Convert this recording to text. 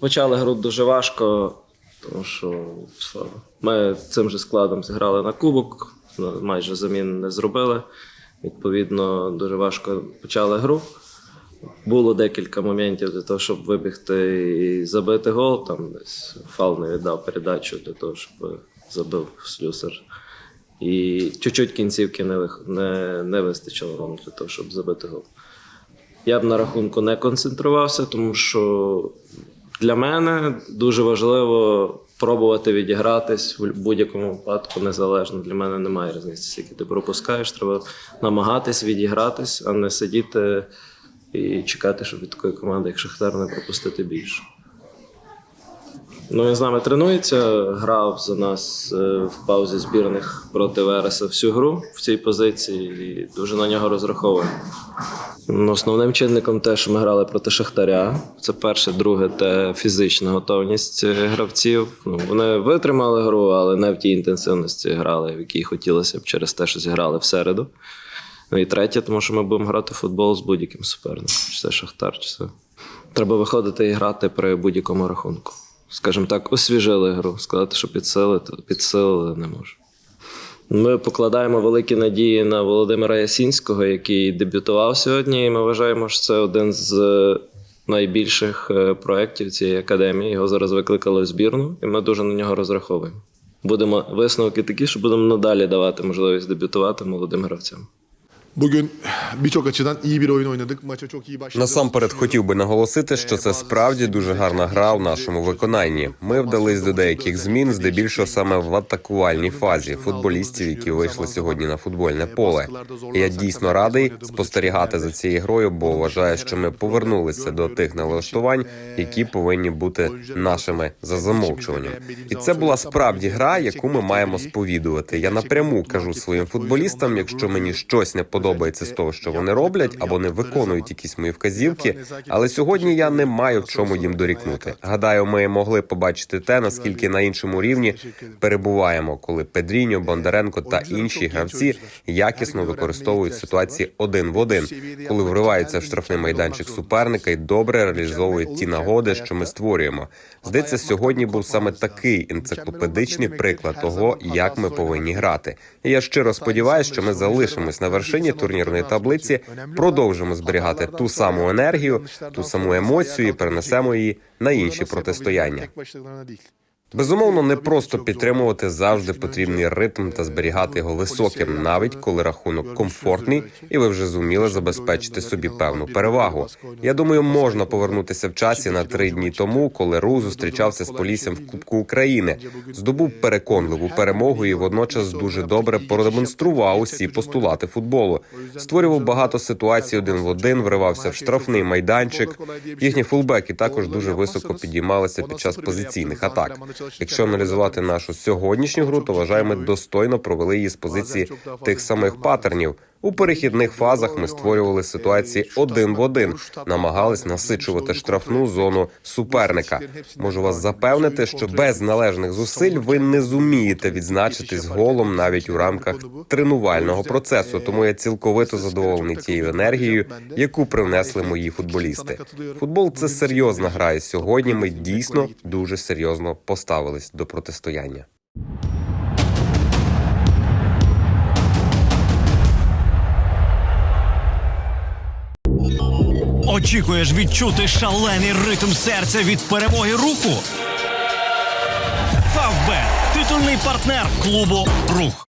Почали гру дуже важко, тому що ми цим же складом зіграли на кубок, майже замін не зробили. Відповідно, дуже важко почали гру. Було декілька моментів для того, щоб вибігти і забити гол. Там десь фал не віддав передачу для того, щоб забив слюсар. І чуть-чуть кінцівки не, не, не вистачило нам для того, щоб забити гол. Я б на рахунку не концентрувався, тому що для мене дуже важливо пробувати відігратись в будь-якому випадку незалежно. Для мене немає різниці, скільки ти пропускаєш. Треба намагатись відігратись, а не сидіти і чекати, щоб від такої команди, як Шахтар, не пропустити більше. Ну, він з нами тренується, грав за нас е, в паузі збірних проти Вереса всю гру в цій позиції і дуже на нього розраховуємо. Ну, Основним чинником те, що ми грали проти Шахтаря. Це перше, друге, те фізична готовність е, гравців. Ну, вони витримали гру, але не в тій інтенсивності грали, в якій хотілося б через те, що зіграли в середу. Ну і третє, тому що ми будемо грати в футбол з будь-яким суперником. Чи це Шахтар, чи це. Треба виходити і грати при будь-якому рахунку. Скажімо так, освіжили гру. Сказати, що підсилили, то підсилили не можу. Ми покладаємо великі надії на Володимира Ясінського, який дебютував сьогодні. І ми вважаємо, що це один з е, найбільших е, проєктів цієї академії. Його зараз викликали в збірну, і ми дуже на нього розраховуємо. Будемо висновки такі, що будемо надалі давати можливість дебютувати молодим гравцям. Bugün birçok açıdan iyi bir. Насамперед хотів би наголосити, що це справді дуже гарна гра в нашому виконанні. Ми вдались до деяких змін, здебільшого саме в атакувальній фазі футболістів, які вийшли сьогодні на футбольне поле. Я дійсно радий спостерігати за цією грою, бо вважаю, що ми повернулися до тих налаштувань, які повинні бути нашими за замовчуванням. І це була справді гра, яку ми маємо сповідувати. Я напряму кажу своїм футболістам, якщо мені щось не подобається з того, що вони роблять, або не виконують якісь мої вказівки. Але сьогодні я не маю в чому їм дорікнути. Гадаю, ми могли побачити те, наскільки на іншому рівні перебуваємо, коли Педріньо, Бондаренко та інші гравці якісно використовують ситуації один в один, коли вриваються в штрафний майданчик суперника і добре реалізовують ті нагоди, що ми створюємо. Здається, сьогодні був саме такий енциклопедичний приклад того, як ми повинні грати. І я щиро сподіваюся, що ми залишимось на вершині турнірної таблиці, продовжимо зберігати ту саму енергію, ту саму емоцію і перенесемо її на інші протистояння. Безумовно, не просто підтримувати завжди потрібний ритм та зберігати його високим, навіть коли рахунок комфортний, і ви вже зуміли забезпечити собі певну перевагу. Я думаю, можна повернутися в часі на три дні тому, коли Ру зустрічався з Поліссям в Кубку України, здобув переконливу перемогу і водночас дуже добре продемонстрував усі постулати футболу. Створював багато ситуацій один в один, вривався в штрафний майданчик. Їхні фулбеки також дуже високо підіймалися під час позиційних атак. Якщо аналізувати нашу сьогоднішню гру, то вважаємо, достойно провели її з позиції тих самих патернів. У перехідних фазах ми створювали ситуації один в один, намагались насичувати штрафну зону суперника. Можу вас запевнити, що без належних зусиль ви не зумієте відзначитись голом навіть у рамках тренувального процесу. Тому я цілковито задоволений тією енергією, яку привнесли мої футболісти. Футбол це серйозна гра, і сьогодні ми дійсно дуже серйозно поставились до протистояння. Очікуєш відчути шалений ритм серця від перемоги руху? Фавбет титульний партнер клубу Рух.